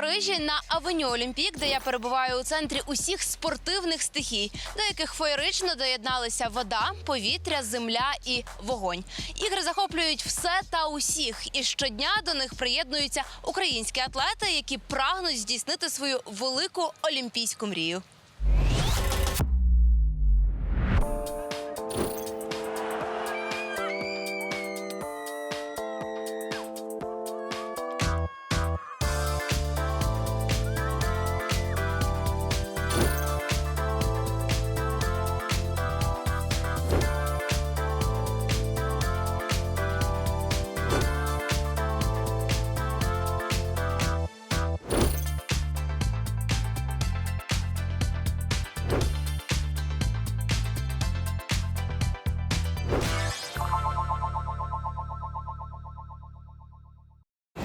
Парижі на Авеню Олімпік, де я перебуваю у центрі усіх спортивних стихій, до яких феєрично доєдналися вода, повітря, земля і вогонь. Ігри захоплюють все та усіх, і щодня до них приєднуються українські атлети, які прагнуть здійснити свою велику олімпійську мрію.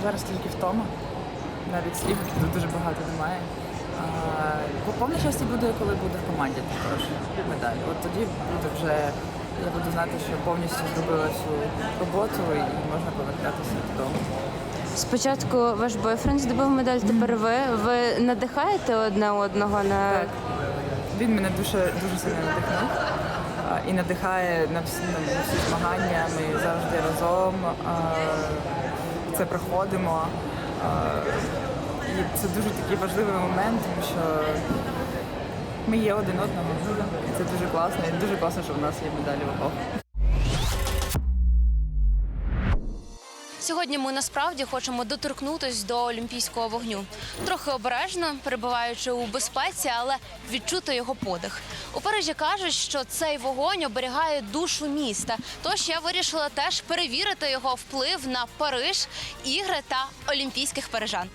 Зараз тільки втома. Навіть слів тут дуже багато немає. А, повне щастя буде, коли буде в команді також медаль. От тоді буде вже я буду знати, що повністю зробила всю роботу і можна повертатися додому. Спочатку ваш бойфренд здобув медаль, тепер ви. Ви надихаєте одне одного на Так. Він мене дуже дуже сильно надихнув і надихає на всі, на всі змагання. Ми завжди разом а, це проходимо. І це дуже такий важливий момент, тому що ми є один одного. Це дуже класно. І дуже класно, що в нас є медалі в обох. Сьогодні ми насправді хочемо доторкнутися до олімпійського вогню. Трохи обережно, перебуваючи у безпеці, але відчути його подих. У Парижі кажуть, що цей вогонь оберігає душу міста. Тож я вирішила теж перевірити його вплив на Париж, ігри та олімпійських парижан.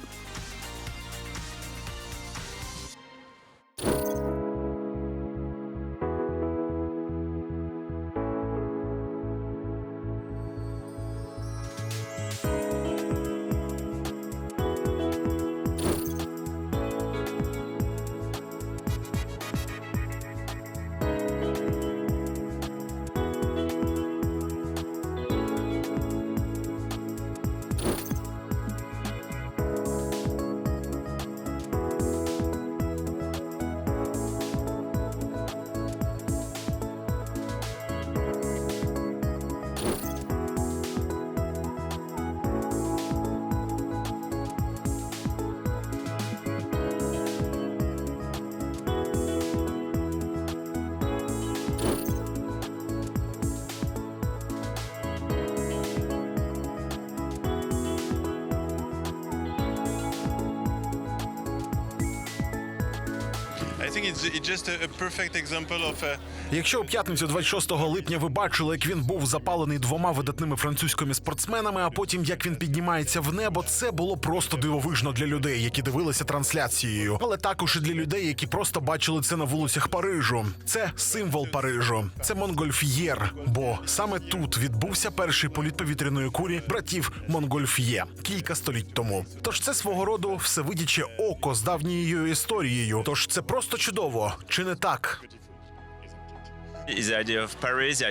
Якщо у п'ятницю 26 липня ви бачили, як він був запалений двома видатними французькими спортсменами, а потім як він піднімається в небо, це було просто дивовижно для людей, які дивилися трансляцією, але також і для людей, які просто бачили це на вулицях Парижу. Це символ Парижу. Це Монгольф'єр. Бо саме тут відбувся перший політ повітряної курі братів Монгольф'є кілька століть тому. Тож це свого роду всевидяче око з давньою історією. Тож це просто чудово, чи не так?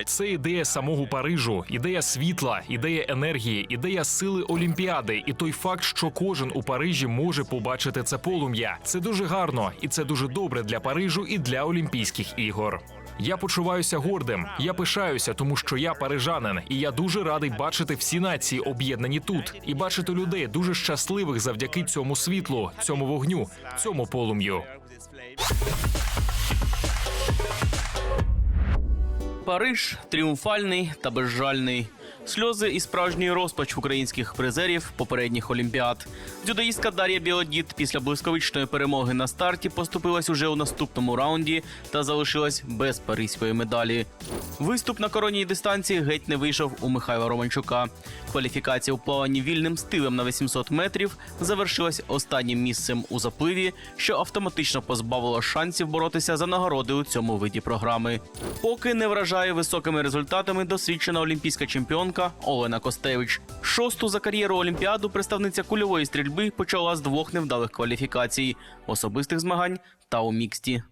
Це ідея самого Парижу, ідея світла, ідея енергії, ідея сили Олімпіади, і той факт, що кожен у Парижі може побачити це полум'я. Це дуже гарно, і це дуже добре для Парижу і для Олімпійських ігор. Я почуваюся гордим. Я пишаюся, тому що я парижанин, і я дуже радий бачити всі нації об'єднані тут і бачити людей дуже щасливих завдяки цьому світлу, цьому вогню, цьому полум'ю. Париж тріумфальний та безжальний. Сльози і справжній розпач українських призерів попередніх олімпіад. Дзюдоїстка Дар'я Білодід після блискавичної перемоги на старті поступилась уже у наступному раунді та залишилась без паризької медалі. Виступ на коронній дистанції геть не вийшов у Михайла Романчука. Кваліфікація у плаванні вільним стилем на 800 метрів завершилась останнім місцем у запливі, що автоматично позбавило шансів боротися за нагороди у цьому виді програми. Поки не вражає високими результатами досвідчена олімпійська чемпіонка Олена Костевич. Шосту за кар'єру олімпіаду представниця кульової стрільби почала з двох невдалих кваліфікацій особистих змагань та у міксті.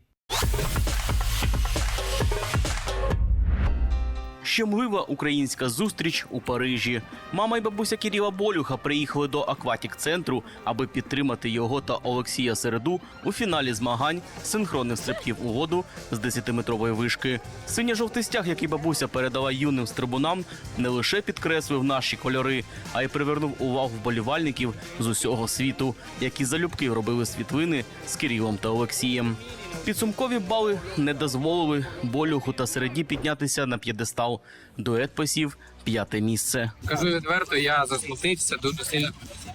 Щемлива українська зустріч у Парижі. Мама і бабуся Кіріла Болюха приїхали до акватік-центру, аби підтримати його та Олексія Середу у фіналі змагань синхронних стрибків у воду з 10-метрової вишки. Синьо-жовтий стяг, який бабуся передала юним стрибунам, не лише підкреслив наші кольори, а й привернув увагу вболівальників з усього світу, які залюбки робили світлини з Кирилом та Олексієм. Підсумкові бали не дозволили болюху та середі піднятися на п'єдестал. Дует посів п'яте місце. Кажу відверто, я засмутився дуже сильно,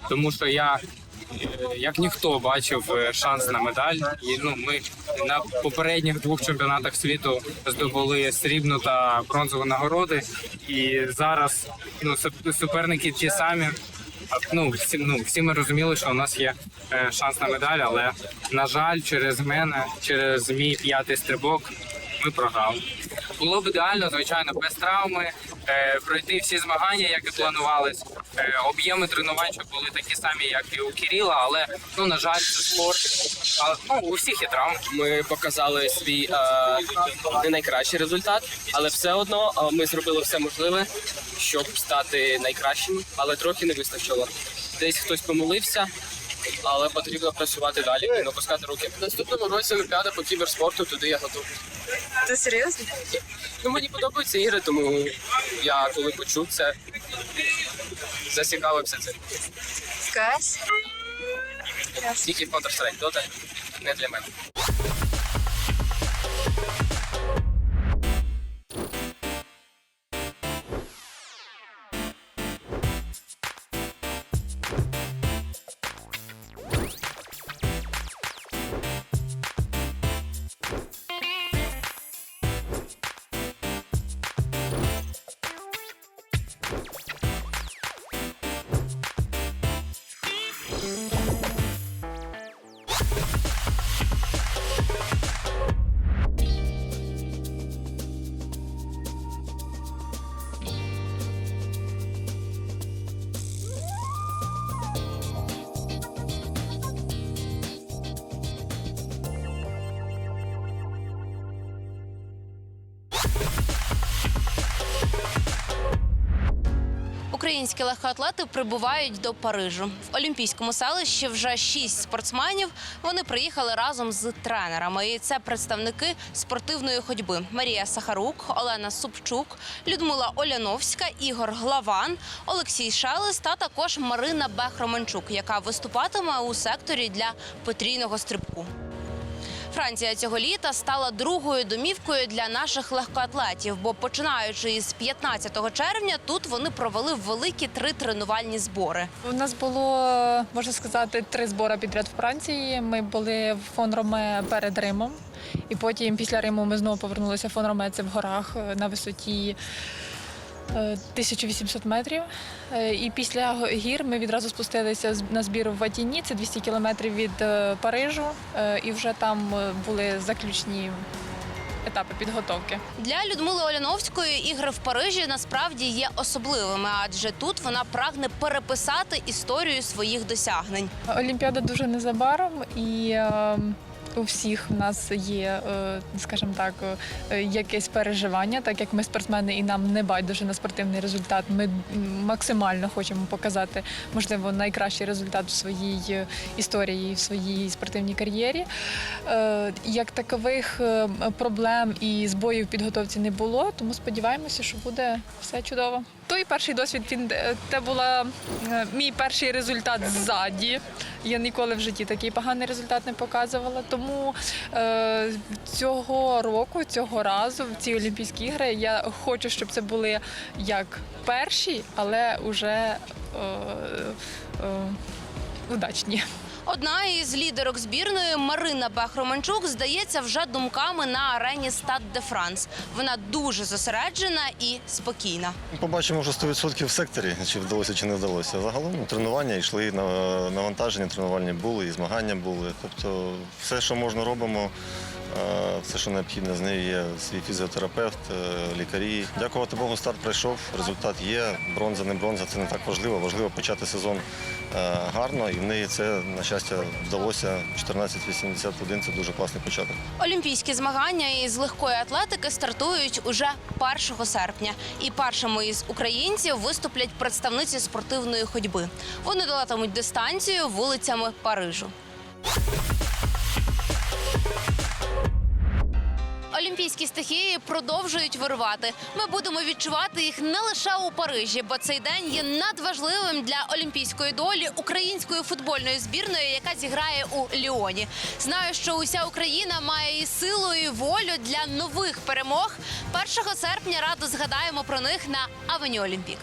тому що я е, як ніхто бачив е, шанс на медаль. І ну ми на попередніх двох чемпіонатах світу здобули срібну та бронзову нагороди. І зараз ну суперники ті самі. Ну всі, ну всі ми розуміли, що у нас є е, шанс на медаль, але на жаль, через мене, через мій п'ятий стрибок, ми програли. Було б ідеально, звичайно, без травми, е, пройти всі змагання, як і планувались. Е, об'єми тренувань були такі самі, як і у Кіріла, але ну на жаль, це спорт. А, ну, у всіх є травми. Ми показали свій е, не найкращий результат, але все одно е, ми зробили все можливе, щоб стати найкращими, але трохи не вистачило. Десь хтось помилився, але потрібно працювати далі і не опускати руки. В наступному році Олімпіада по кіберспорту, туди я готовий. Це серйозно? Ну мені подобаються ігри, тому я коли почув це, зацікавився цим. Кас? Тільки Counter-Strike, Dota не для мене. Українські легкоатлети прибувають до Парижу. В Олімпійському селищі вже шість спортсменів. Вони приїхали разом з тренерами. І це представники спортивної ходьби: Марія Сахарук, Олена Супчук, Людмила Оляновська, Ігор Главан, Олексій Шелест та також Марина Бехроменчук, яка виступатиме у секторі для потрійного стрибку. Франція цього літа стала другою домівкою для наших легкоатлетів, бо починаючи із 15 червня тут вони провели великі три тренувальні збори. У нас було можна сказати три збори підряд в Франції. Ми були в фон Роме перед Римом, і потім після Риму ми знову повернулися в фон Роме. Це в горах е, на висоті. Е, 1800 метрів. Е, І після гір ми відразу спустилися на збір в Ватіні, це 200 кілометрів від е, Парижу, е, і вже там е, були заключні етапи підготовки. Для Людмили Оляновської ігри в Парижі насправді є особливими, адже тут вона прагне переписати історію своїх досягнень. Олімпіада дуже незабаром і. У всіх в нас є, е, скажімо так, е, якесь переживання, так як ми спортсмени і нам не байдуже на спортивний результат. Ми максимально хочемо показати, можливо, найкращий результат в своїй е, історії, в своїй спортивній кар'єрі. Як такових проблем і збоїв в підготовці не було, тому сподіваємося, що буде все чудово. Той перший досвід він це була мій перший результат ззаді. Я ніколи в житті такий поганий результат не показувала. Тому е, цього року, цього разу, в ці Олімпійські ігри, я хочу, щоб це були як перші, але вже е, е, удачні. Одна із лідерок збірної Марина Бахроманчук здається вже думками на арені Стад де Франс. Вона дуже зосереджена і спокійна. Побачимо вже 100% в секторі, чи вдалося, чи не вдалося. Загалом ну, тренування йшли, на- навантаження тренувальні були, і змагання були. Тобто все, що можна, робимо. Е, Все, що необхідно, з нею є свій фізіотерапевт, е, лікарі. Дякувати Богу, старт пройшов. Результат є. Бронза, не бронза це не так важливо. Важливо почати сезон е, гарно, і в неї це, на щастя, вдалося. 14.81 це дуже класний початок. Олімпійські змагання із легкої атлетики стартують уже 1 серпня. І першими із українців виступлять представниці спортивної ходьби. Вони долатимуть дистанцію вулицями Парижу. Олімпійські стихії продовжують вирувати. Ми будемо відчувати їх не лише у Парижі, бо цей день є надважливим для олімпійської долі української футбольної збірної, яка зіграє у Ліоні. Знаю, що уся Україна має і силу, і волю для нових перемог. 1 серпня радо згадаємо про них на Авені Олімпік.